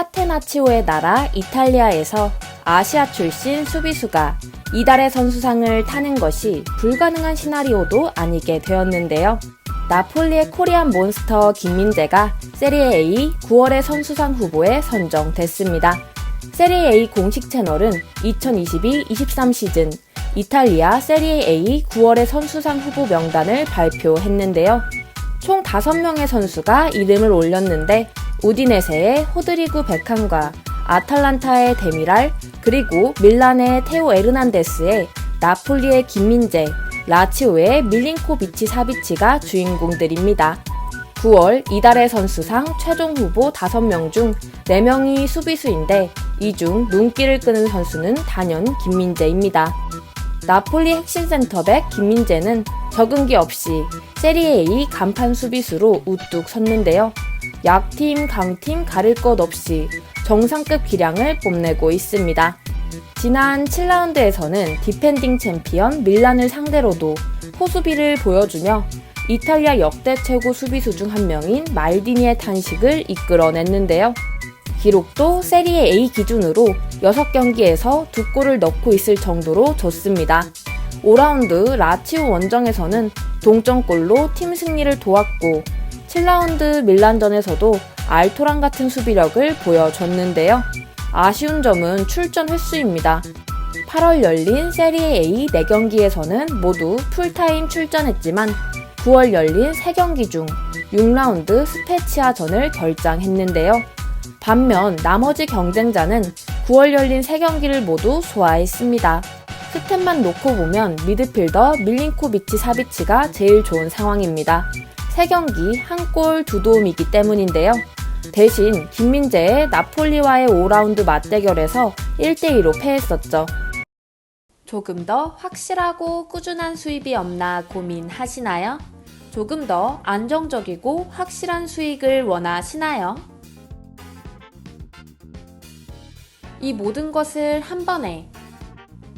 카테나치오의 나라 이탈리아에서 아시아 출신 수비수가 이달의 선수상을 타는 것이 불가능한 시나리오도 아니게 되었는데요. 나폴리의 코리안 몬스터 김민재가 세리에 A 9월의 선수상 후보에 선정됐습니다. 세리에 A 공식 채널은 2022-23 시즌 이탈리아 세리에 A 9월의 선수상 후보 명단을 발표했는데요. 총 5명의 선수가 이름을 올렸는데 우디네세의 호드리구 베칸과 아탈란타의 데미랄 그리고 밀란의 테오 에르난데스의 나폴리의 김민재, 라치오의 밀린코비치 사비치가 주인공들입니다. 9월 이달의 선수상 최종 후보 5명 중 4명이 수비수인데 이 중 눈길을 끄는 선수는 단연 김민재입니다. 나폴리 핵심 센터백 김민재는 적응기 없이 세리에 A 간판 수비수로 우뚝 섰는데요. 약팀, 강팀 가릴 것 없이 정상급 기량을 뽐내고 있습니다. 지난 7라운드에서는 디펜딩 챔피언 밀란을 상대로도 호수비를 보여주며 이탈리아 역대 최고 수비수 중 한 명인 말디니의 탄식을 이끌어냈는데요. 기록도 세리에 A 기준으로 6경기에서 2골을 넣고 있을 정도로 좋습니다. 5라운드 라치오 원정에서는 동점골로 팀 승리를 도왔고 7라운드 밀란전에서도 알토란 같은 수비력을 보여줬는데요. 아쉬운 점은 출전 횟수입니다. 8월 열린 세리에 A 4경기에서는 모두 풀타임 출전했지만 9월 열린 3경기 중 6라운드 스페치아전을 결장했는데요. 반면 나머지 경쟁자는 9월 열린 3경기를 모두 소화했습니다. 스탯만 놓고 보면 미드필더 밀린코비치 사비치가 제일 좋은 상황입니다. 3경기 한 골 두 도움이기 때문인데요. 대신 김민재의 나폴리와의 5라운드 맞대결에서 1대2로 패했었죠. 조금 더 확실하고 꾸준한 수입이 없나 고민하시나요? 조금 더 안정적이고 확실한 수익을 원하시나요? 이 모든 것을 한 번에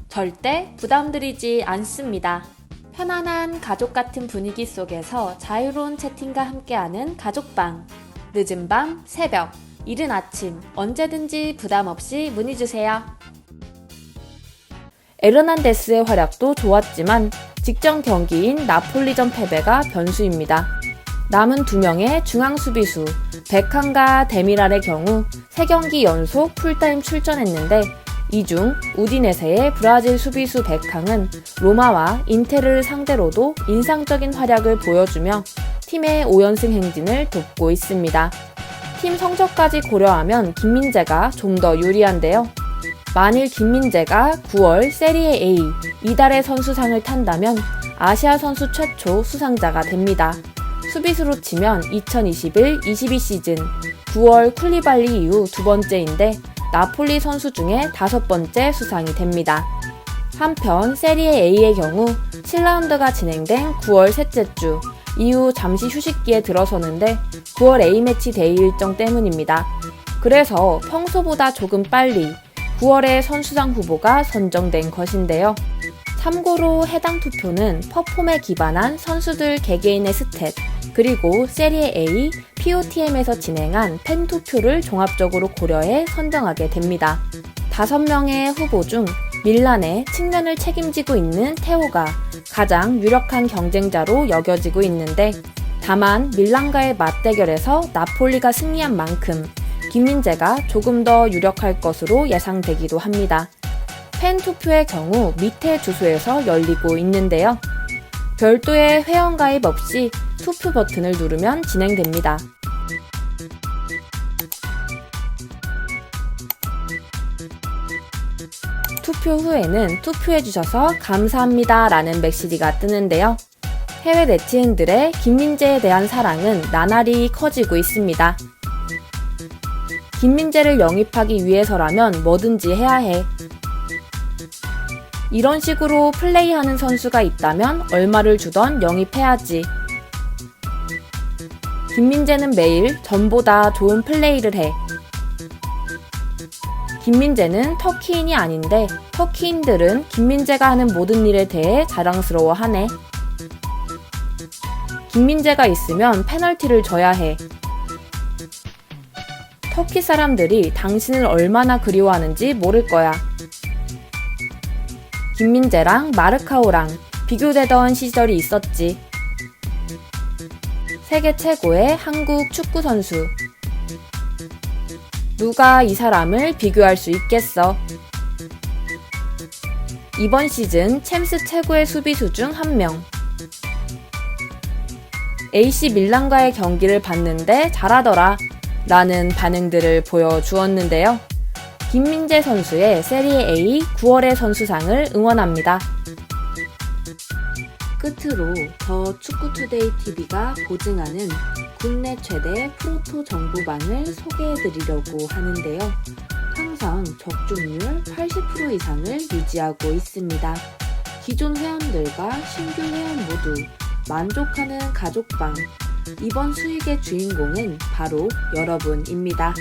절대 부담드리지 않습니다. 편안한 가족 같은 분위기 속에서 자유로운 채팅과 함께하는 가족방. 늦은 밤, 새벽, 이른 아침, 언제든지 부담 없이 문의 주세요. 에르난데스의 활약도 좋았지만 직전 경기인 나폴리전 패배가 변수입니다. 남은 두 명의 중앙 수비수 베칸과 데미랄의 경우 3경기 연속 풀타임 출전했는데 이 중 우디네세의 브라질 수비수 베캉은 로마와 인테르를 상대로도 인상적인 활약을 보여주며 팀의 5연승 행진을 돕고 있습니다. 팀 성적까지 고려하면 김민재가 좀 더 유리한데요. 만일 김민재가 9월 세리에 A 이달의 선수상을 탄다면 아시아 선수 최초 수상자가 됩니다. 수비수로 치면 2021-22 시즌 9월 쿨리발리 이후 두 번째인데 나폴리 선수 중에 다섯 번째 수상이 됩니다. 한편 세리에 A의 경우 7라운드가 진행된 9월 셋째 주 이후 잠시 휴식기에 들어서는데 9월 A매치 데이 일정 때문입니다. 그래서 평소보다 조금 빨리 9월에 선수상 후보가 선정된 것인데요. 참고로 해당 투표는 퍼폼에 기반한 선수들 개개인의 스탯, 그리고 세리에 A, POTM에서 진행한 팬 투표를 종합적으로 고려해 선정하게 됩니다. 5명의 후보 중 밀란의 측면을 책임지고 있는 테오가 가장 유력한 경쟁자로 여겨지고 있는데 다만 밀란과의 맞대결에서 나폴리가 승리한 만큼 김민재가 조금 더 유력할 것으로 예상되기도 합니다. 팬 투표의 경우 밑에 주소에서 열리고 있는데요. 별도의 회원가입 없이 투표 버튼을 누르면 진행됩니다. 투표 후에는 투표해주셔서 감사합니다 라는 메시지가 뜨는데요. 해외 네티즌들의 김민재에 대한 사랑은 나날이 커지고 있습니다. 김민재를 영입하기 위해서라면 뭐든지 해야 해. 이런 식으로 플레이하는 선수가 있다면 얼마를 주던 영입해야지. 김민재는 매일 전보다 좋은 플레이를 해. 김민재는 터키인이 아닌데 터키인들은 김민재가 하는 모든 일에 대해 자랑스러워 하네. 김민재가 있으면 페널티를 줘야 해. 터키 사람들이 당신을 얼마나 그리워하는지 모를 거야. 김민재랑 마르카오랑 비교되던 시절이 있었지. 세계 최고의 한국 축구 선수. 누가 이 사람을 비교할 수 있겠어? 이번 시즌 챔스 최고의 수비수 중 한 명. AC 밀란과의 경기를 봤는데 잘하더라. 라는 반응들을 보여주었는데요. 김민재 선수의 세리에 A 9월의 선수상을 응원합니다. 끝으로 더 축구투데이 TV가 보증하는 국내 최대 프로토 정보방을 소개해드리려고 하는데요. 항상 적중률 80% 이상을 유지하고 있습니다. 기존 회원들과 신규 회원 모두 만족하는 가족방. 이번 수익의 주인공은 바로 여러분입니다.